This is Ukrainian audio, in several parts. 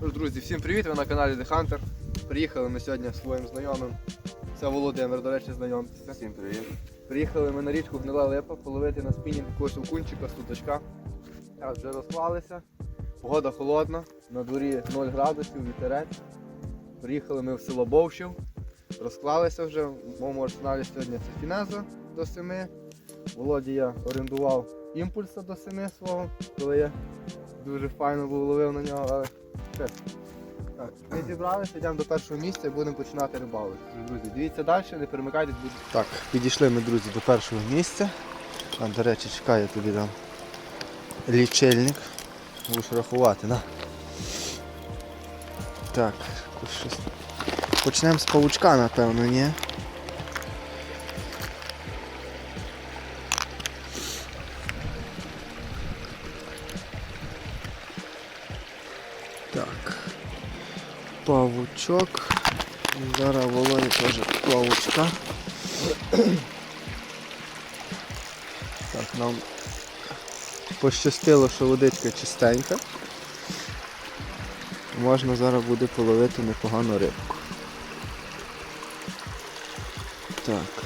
Тож, друзі, всім привіт! Ви на каналі The Hunter. Приїхали ми сьогодні зі своїм знайомим. Це Володимир, до речі, знайомтеся. Всім привіт. Приїхали ми на річку Гнила Липа половити на спінінг якогось окунчика, стуточка. Зараз вже розклалися. Погода холодна, на дворі 0 градусів, вітерець. Приїхали ми в село Бовщів. Розклалися вже. В моєму арсеналі сьогодні це фінеза до 7. Володі я орендував імпульса до 7 свого, коли я дуже файно був ловив на нього, але Так, ми зібралися, йдемо до першого місця і будемо починати рибалити. Друзі, дивіться далі, не перемикайтесь, будь Так, підійшли ми, друзі, до першого місця. А, до речі, чекаю тобі там лічильник. Будеш рахувати, на. Так, щось. Почнемо з паучка, напевно, ні? Павучок. Зараз Володі теж павучка. Так, нам пощастило, що водичка чистенька. Можна зараз буде половити непогану рибку. Так.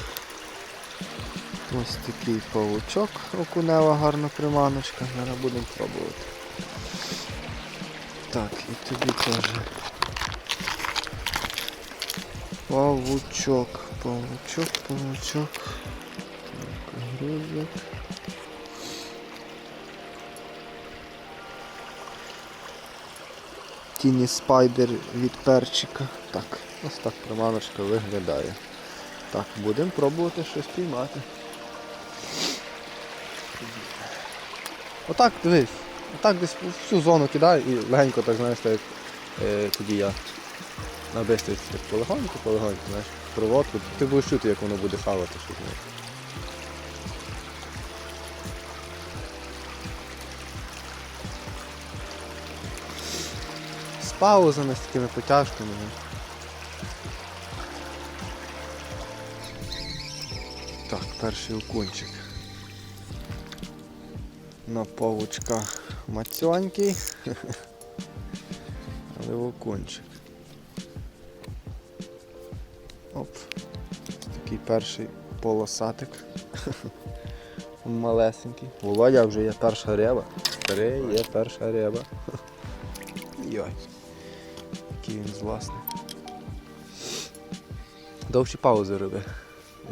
Ось такий павучок, окунева гарна приманочка. Зараз будемо пробувати. Так, і тобі теж. Павучок, павучок, павучок. Грузик. Тіні спайдер від перчика. Так, ось так приманочка виглядає. Так, будемо пробувати щось піймати. Отак, дивись. Отак десь всю зону кидай і легенько так, знаєш, так як е, тоді я на бистриці полегоньку, полегоньку, знаєш, проводку. Ти будеш чути, як воно буде хавати знаєш. З паузами, з такими потяжками. ну. Так, перший окунчик. На павучка мацьонький. Але окунчик. Оп. Такий перший полосатик. Малесенький. Володя вже є перша риба. Старий є перша риба. Йой. Який він зласний. Довші паузи роби.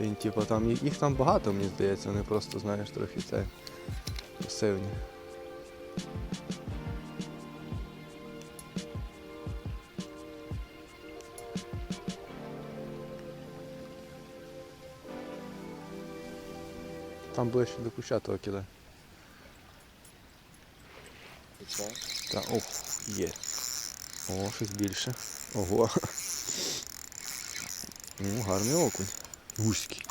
Він типу там їх там багато, мені здається, вони просто, знаєш, трохи це пасивні. Там ближче до куща того кидай. Та, ох, є. О, щось більше. Ого. Ну, гарний окунь. Вузький.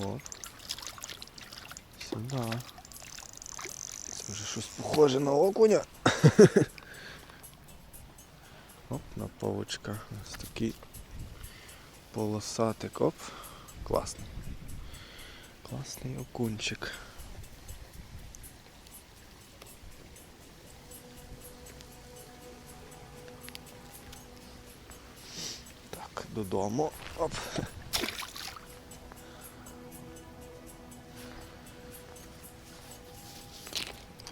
О. Сюди. Це вже щось похоже на окуня. Оп, на павучка. Ось такий полосатик. Оп. Класний. Класний окунчик. Так, додому. Оп.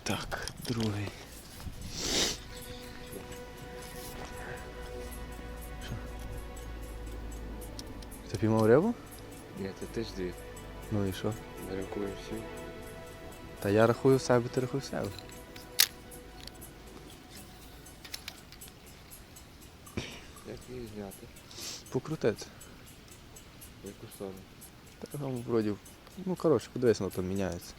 Так, другий. Ти піймав рибу? Ні, це ти жди. Ну і що? Не рахуємо всі. Та я рахую в себе, ти рахуй в себе. Як її зняти? Покрутити. Яку сторону? Та там вроді. Ну коротше, подивись, воно там міняється.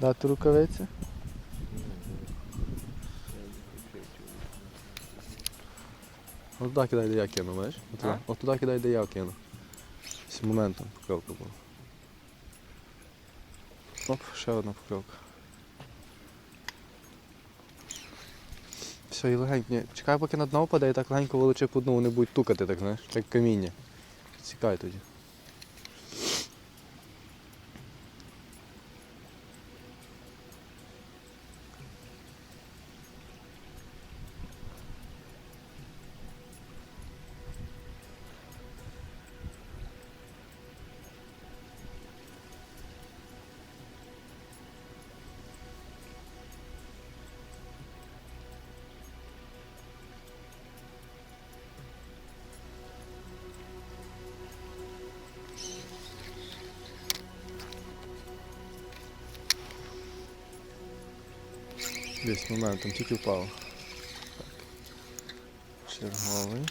Дати рукавиці? От туди кидай, де я кину, знаєш? От туди, от туди кидай, де я кину. З моментом покльовка була. Оп, ще одна покльовка. Все, і легенько. Ні, Чекай, поки на дно впаде і так легенько волочи по дну, вони будуть тукати, так знаєш, як каміння. Цікай тоді. Десь моментом тільки впав. Черговий.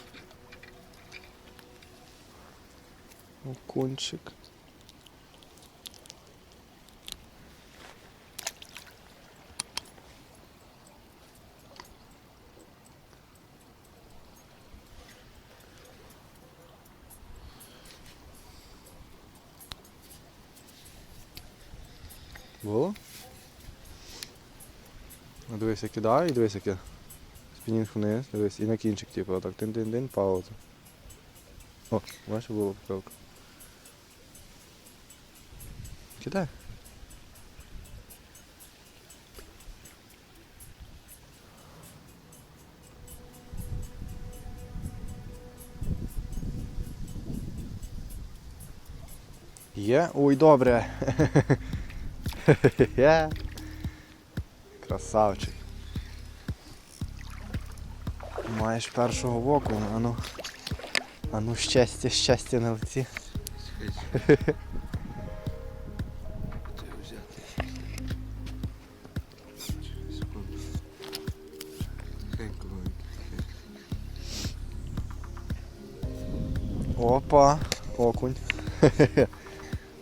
Окунчик. Було? Ну, Дивись, кидаю і дивись, як я. Спінінг вниз, дивись, і на кінчик, типу, отак тин-тин-тин, пауза. О, бачиш, було покльовка. Кидай. Є? Ой, добре. Красавчик. Маєш першого воку, ану. Ану щастя, щастя на лиці. Опа, окунь.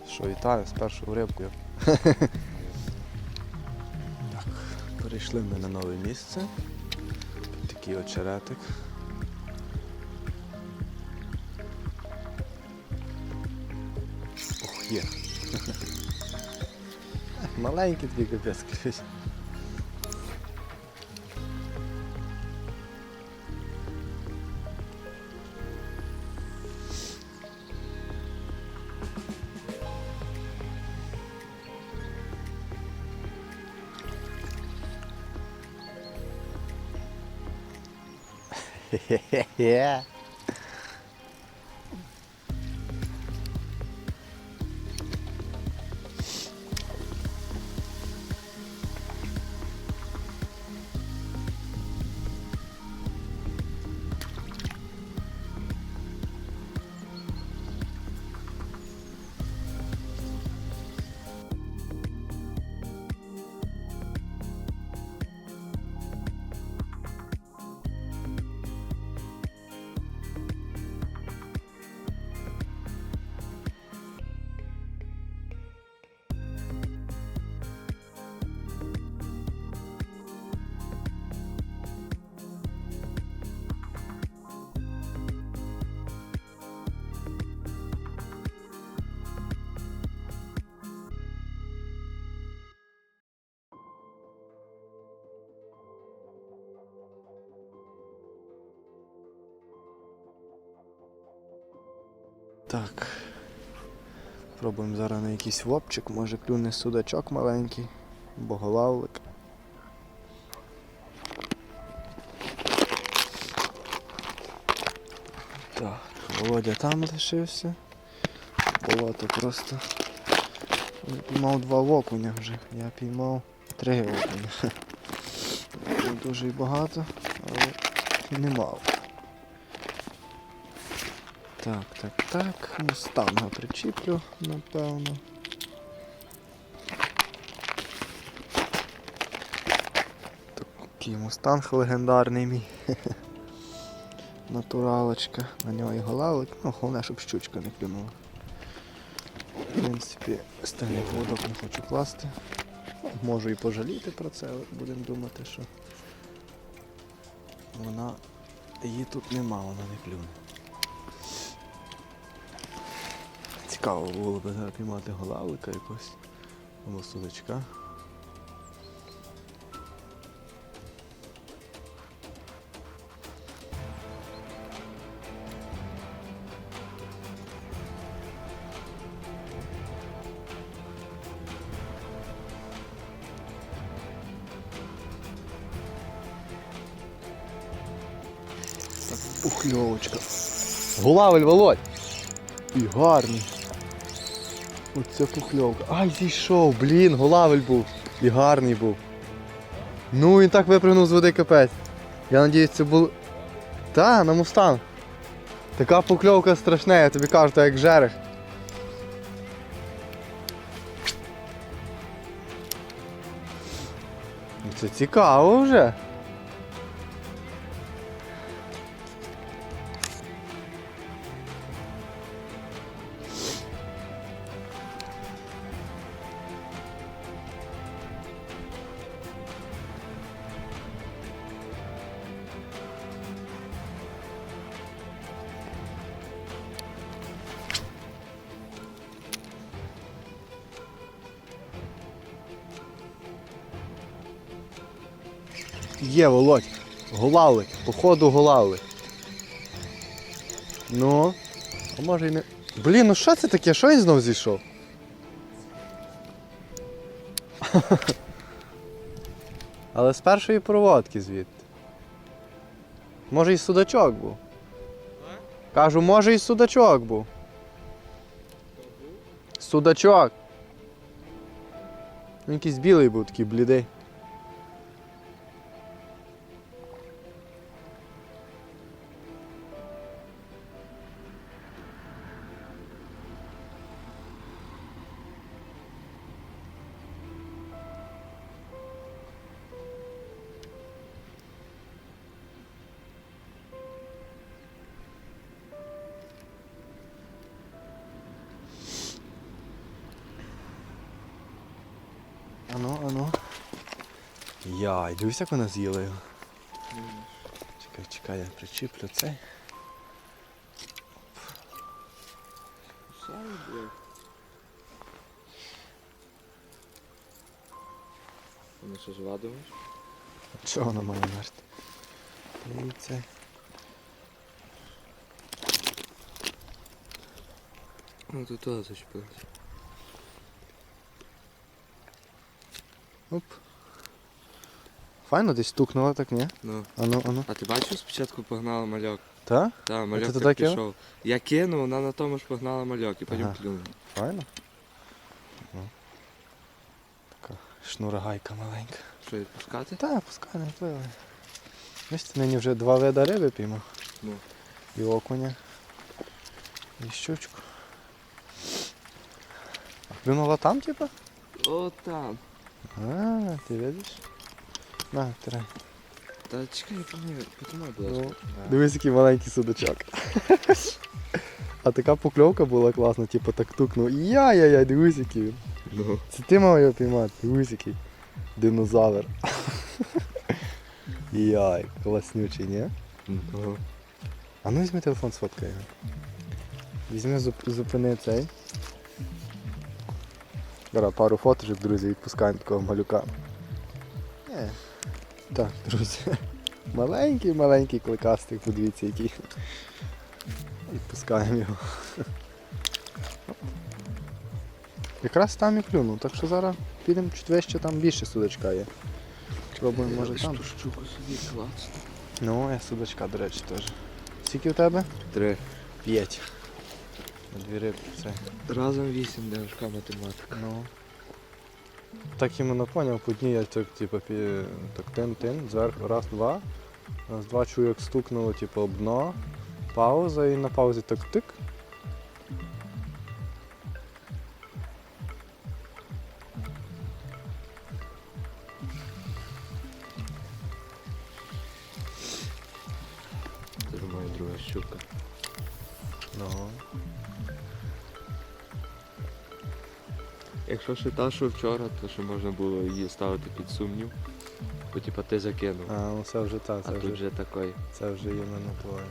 Що, вітаю з першою рибкою. так, перейшли ми на нове місце. Такий очеретик. Ох, є. Маленький такий капець Yeah. Так. Пробуємо зараз на якийсь вопчик, може клюне судачок маленький, боголавлик. Так, Володя там лишився. Болото просто. Я піймав два окуня вже. Я піймав три окуня. Дуже й багато, але немало. Так, так, так. Мустанга причіплю, напевно. Такий мустанг легендарний мій. Натуралочка. На нього і голавлик. Ну, головне, щоб щучка не клюнула. В принципі, стальний поводок не хочу класти. Можу і пожаліти про це, але будемо думати, що вона її тут нема, вона не клюне. Цікаво було б зараз піймати голавлика якось або судачка. Так, пухльовочка. Голавель, Володь! І гарний. Оце пухльовка. Ай, зійшов, блін, голавель був. І гарний був. Ну він так випрыгнув з води капець. Я надіюсь, це було. Та, на мустанг. Така покльовка страшна, я тобі кажу, то як жерех. Це цікаво вже. Є, Володь. Голавлик. Походу голавлик. Ну. А може й не. Блін, ну що це таке? Що він знов зійшов? Але з першої проводки звідти. Може і судачок був. Кажу, може і судачок був. Судачок. Він якийсь білий був такий блідий. Дивись, як вона з'їла його. Чекай, чекай, я причіплю цей. Ну що, звадуєш? Чого вона має мерти? Це. Ну тут туди зачепилась. Оп. Файно десь стукнула, так ні? Ну. Ану, ану. А ти бачив, спочатку погнала мальок? Та? Так, мальок ти так туди кинув? пішов. Я кинув, вона на тому ж погнала мальок і потім Ага. клюнула. Файно. Ну. Така шнурагайка маленька. Що, відпускати? Та, пускай не впливає. Ось ти нині вже два вида риби піймав. Ну. І окуня. І щучку. А клюнула там, типа? О, там. А, ти видиш? На, тирай. Та чекай, потримай, будь Ну, ласка. Дивись, який маленький судачок. А така покльовка була класна, типу так тукнув. Я-я-я, дивись, який він. Ну. Це ти мав його піймати, дивись, який динозавр. Яй, класнючий, ні? Ну. А ну візьми телефон, сфоткай його. Візьми, зуп- зупини цей. Зараз пару фоточок, друзі, відпускаємо такого малюка. Е. Так, друзі. Маленький, маленький кликастик, подивіться який. Відпускаємо його. Якраз там і клюнув, так що зараз підемо чуть вище, там більше судачка є. Спробуємо, може там. Штуку собі класно. Ну, я судачка, до речі, теж. Скільки у тебе? Три. П'ять. На дві рибки це. Разом вісім, де важка математика. Ну. Так іменно поняв, по дні я так, типу, так тин-тин, зверху раз, два. Раз, два чую, як стукнуло, типу, об дно. Пауза і на паузі так тик. Це моя друга щука. Ну. Якщо ще та, що вчора, то ще можна було її ставити під сумнів. Бо типа ти закинув. А, ну це вже так, А це тут вже, вже такий. це вже іменно твоє.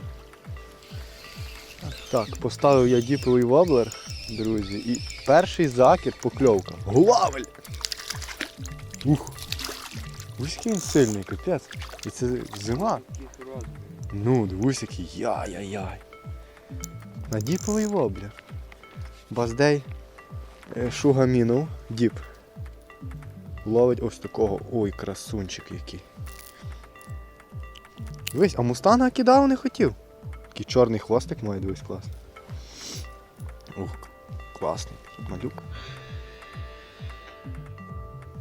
Так, поставив я діповий воблер, друзі, і перший закид покльовка. Главель! Ух! Ось який він сильний, капець. І це зима. Ну, дивись який. Яй-яй-яй. На діповий воблер. Баздей шугамінов, діп. Ловить ось такого. Ой, красунчик який. Дивись, а мустанга кидав не хотів. Такий чорний хвостик має, дивись, класний. Ух, класний малюк.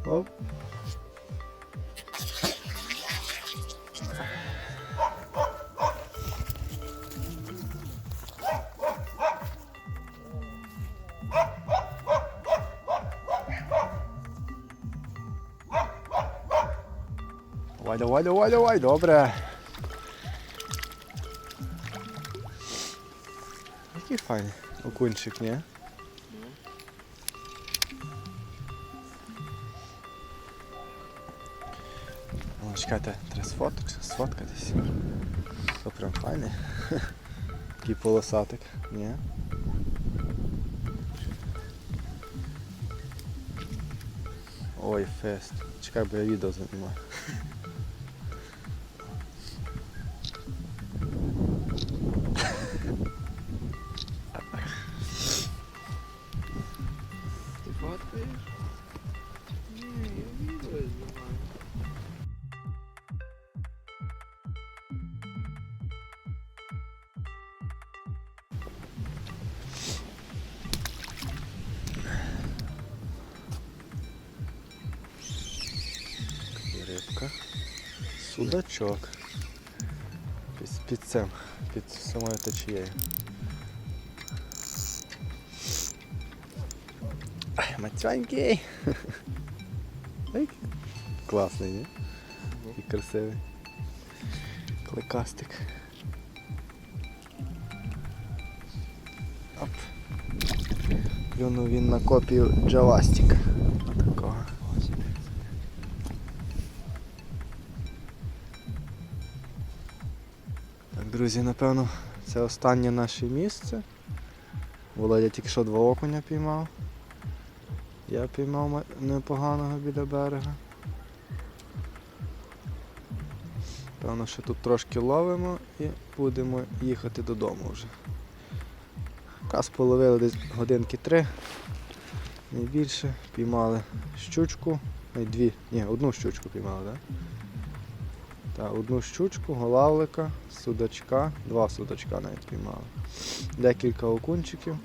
Оп. Давай, давай, давай, давай, добре. Який файний окунчик, ні? О, чекайте, треба сфоток, сфоткатись. То прям файний. Такий полосатик, ні? Ой, фест. Чекай, бо я відео знімаю. Судачок. Під, під цим, під самою течією. Ай, Класний, ні? І красивий. Кликастик. Оп. Клюнув він на копію Джавастика. Друзі, напевно, це останнє наше місце. Володя тільки що два окуня піймав. Я піймав непоганого біля берега. Певно, що тут трошки ловимо і будемо їхати додому вже. Каз половили десь годинки три, не більше. Піймали щучку, ой, дві, ні, одну щучку піймали, так? Та, одну щучку, голавлика, судачка, два судачка навіть піймали. Декілька окунчиків.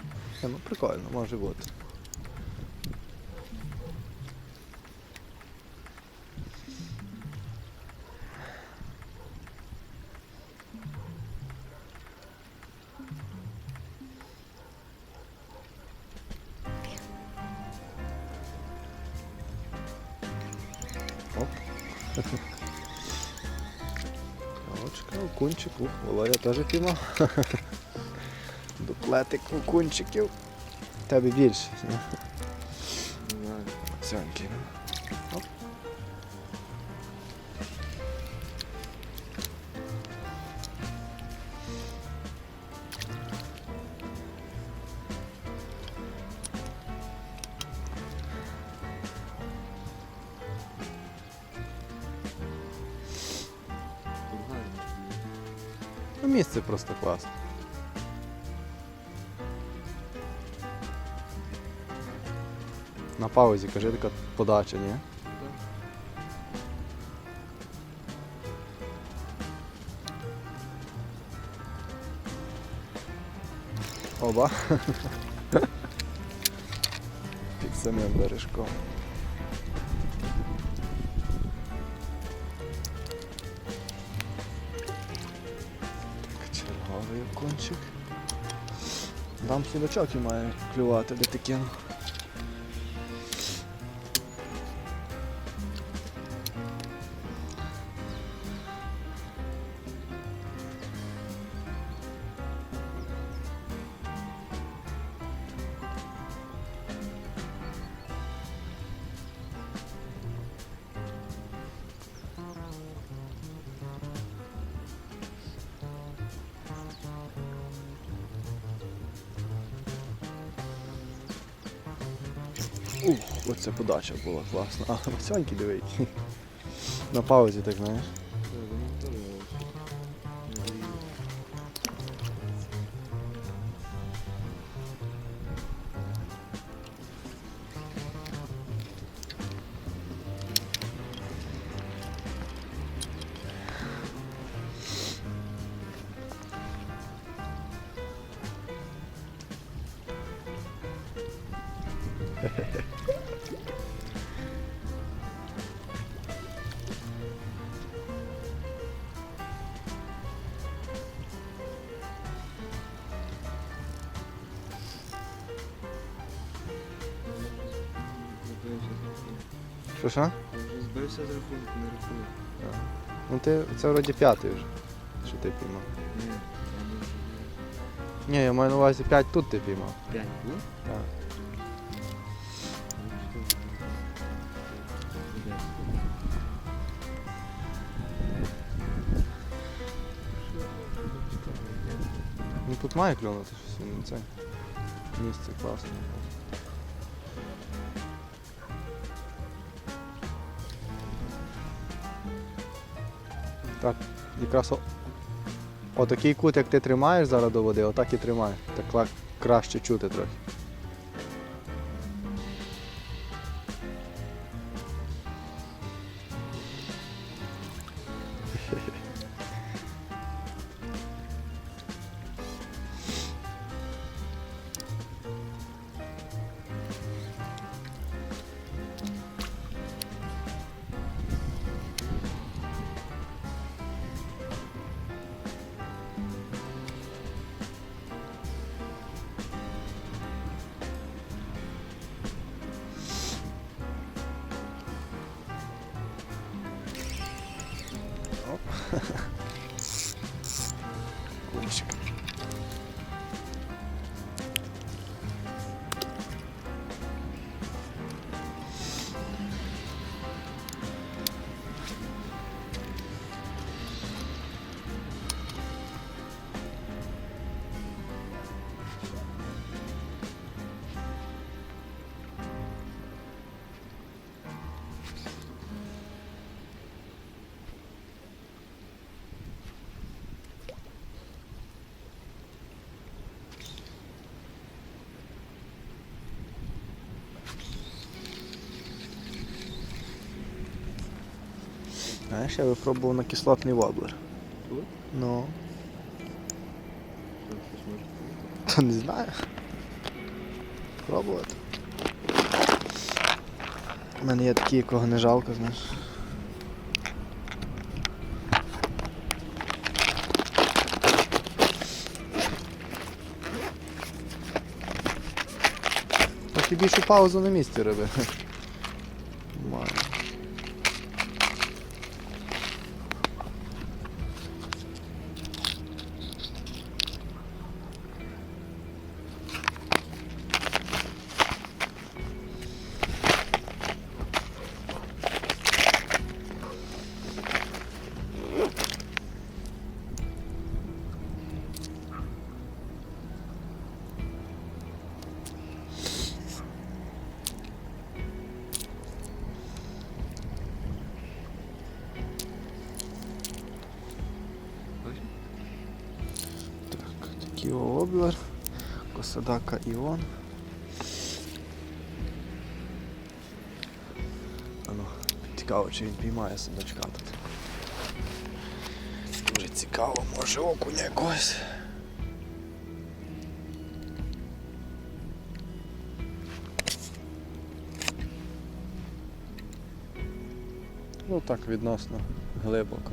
Не, Ну, прикольно, може бути. Окунчик, ух, Володя теж піймав. Дуплетик окунчиків. Тебе більше? Не ну. Класне. На паузі, кажи, така подача, ні? Оба. Під самим бережком. Окончик. Там судачок і має клювати, де ти Ух, оце подача була класна. А, Масьоньки диви. На паузі, так знаєш. Ну ти це вроді п'ятий вже, що ти піймав. Ні, я маю на увазі 5 тут ти піймав. П'ять було? Так. Ну тут має клюнути щось, ну це місце класне. Так, якраз отакий кут, як ти тримаєш зараз до води, отак і тримаєш. Так краще чути трохи. Знаєш, я випробував на кислотний воблер. Тут? Ну. Та не знаю. Пробувати. У мене є такі, якого не жалко, знаєш. І більшу паузу на місці роби. Такий облер, Косадака Іон. Ану, цікаво, чи він піймає судачка тут. Дуже цікаво, може окуня якогось. Ну так, відносно глибоко.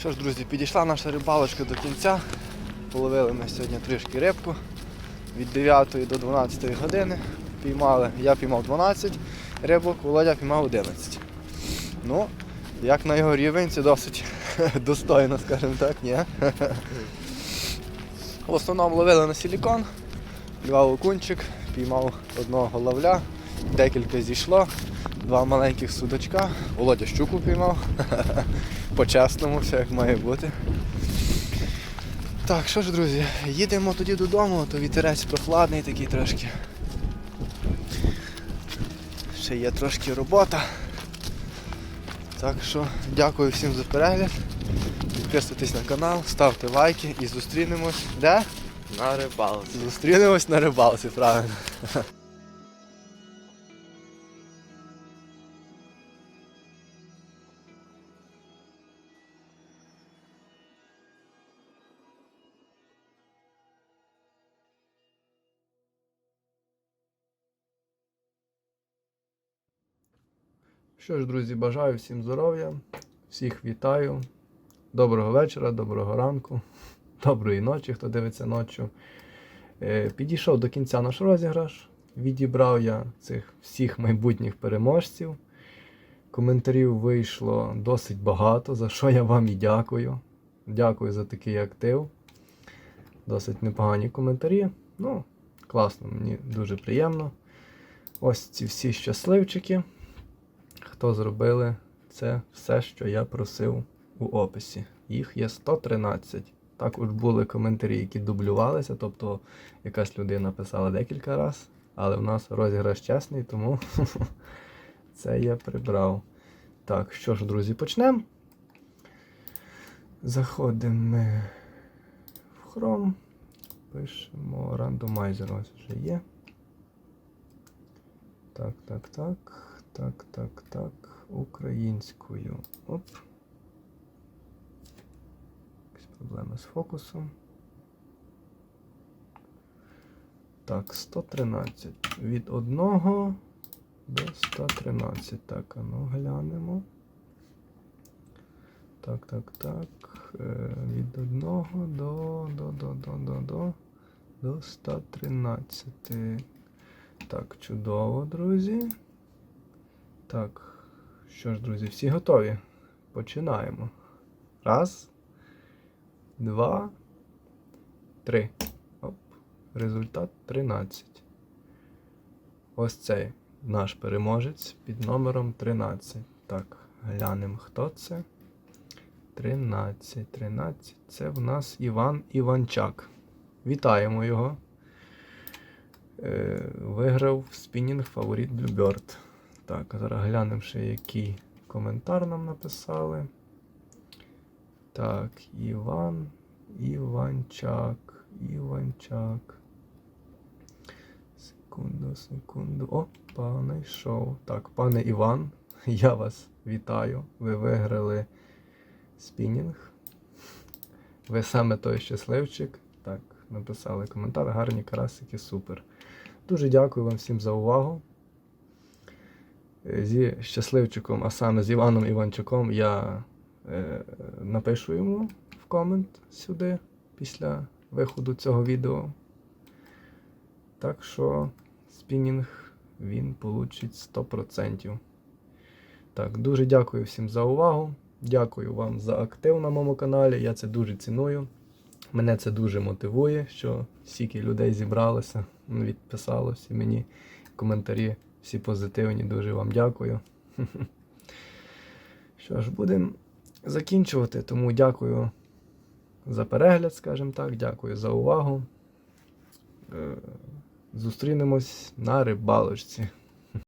Що ж, друзі, підійшла наша рибалочка до кінця. Половили ми сьогодні трішки рибку від 9 до 12 години. Піймали, я піймав 12 рибок, Володя піймав 11. Ну, як на його рівень, це досить достойно, скажімо так, ні? В основному ловили на силікон, клював окунчик, піймав одного головля, декілька зійшло, два маленьких судачка, Володя щуку піймав. По-чесному, все як має бути. Так, що ж, друзі, їдемо тоді додому, то вітерець прохладний такий трошки. Ще є трошки робота. Так що дякую всім за перегляд. Підписуйтесь на канал, ставте лайки і зустрінемось. Де? На рибалці. Зустрінемось на рибалці, правильно. Що ж, друзі, бажаю всім здоров'я, всіх вітаю. Доброго вечора, доброго ранку, доброї ночі, хто дивиться ночі. Е, Підійшов до кінця наш розіграш. Відібрав я цих всіх майбутніх переможців. Коментарів вийшло досить багато, за що я вам і дякую. Дякую за такий актив. Досить непогані коментарі. Ну, класно, мені дуже приємно. Ось ці всі щасливчики, хто зробили це все, що я просив у описі. Їх є 113. Також були коментарі, які дублювалися, тобто якась людина писала декілька разів, але в нас розіграш чесний, тому це я прибрав. Так, що ж, друзі, почнемо. Заходимо ми в Chrome. Пишемо рандомайзер, ось вже є. Так, так, так. Так, так, так. Українською. Оп. Якісь проблеми з фокусом. Так, 113. Від 1 до 113. Так, а ну глянемо. Так, так, так. Е, Від 1 до, до, до, до, до, до, до 113. Так, чудово, друзі. Так, що ж, друзі, всі готові? Починаємо. Раз, два, три. Оп. Результат 13. Ось цей наш переможець під номером 13. Так, глянемо, хто це. 13. 13. Це в нас Іван Іванчак. Вітаємо його. Е, виграв спінінг фаворит Bluebird. Так, зараз глянемо ще, який коментар нам написали. Так, Іван, Іванчак, Іванчак. Секунду, секунду. О, пане йшов. Так, пане Іван, я вас вітаю. Ви виграли спінінг. Ви саме той щасливчик. Так, написали коментар. Гарні карасики, супер. Дуже дякую вам всім за увагу. Е, Зі щасливчиком, а саме з Іваном Іванчуком, я е, напишу йому в комент сюди після виходу цього відео. Так що спінінг він получить 100%. Так, дуже дякую всім за увагу. Дякую вам за актив на моєму каналі. Я це дуже ціную. Мене це дуже мотивує, що стільки людей зібралося, відписалося мені коментарі всі позитивні. Дуже вам дякую. Що ж, будемо закінчувати. Тому дякую за перегляд, скажімо так. Дякую за увагу. Е, Зустрінемось на рибалочці.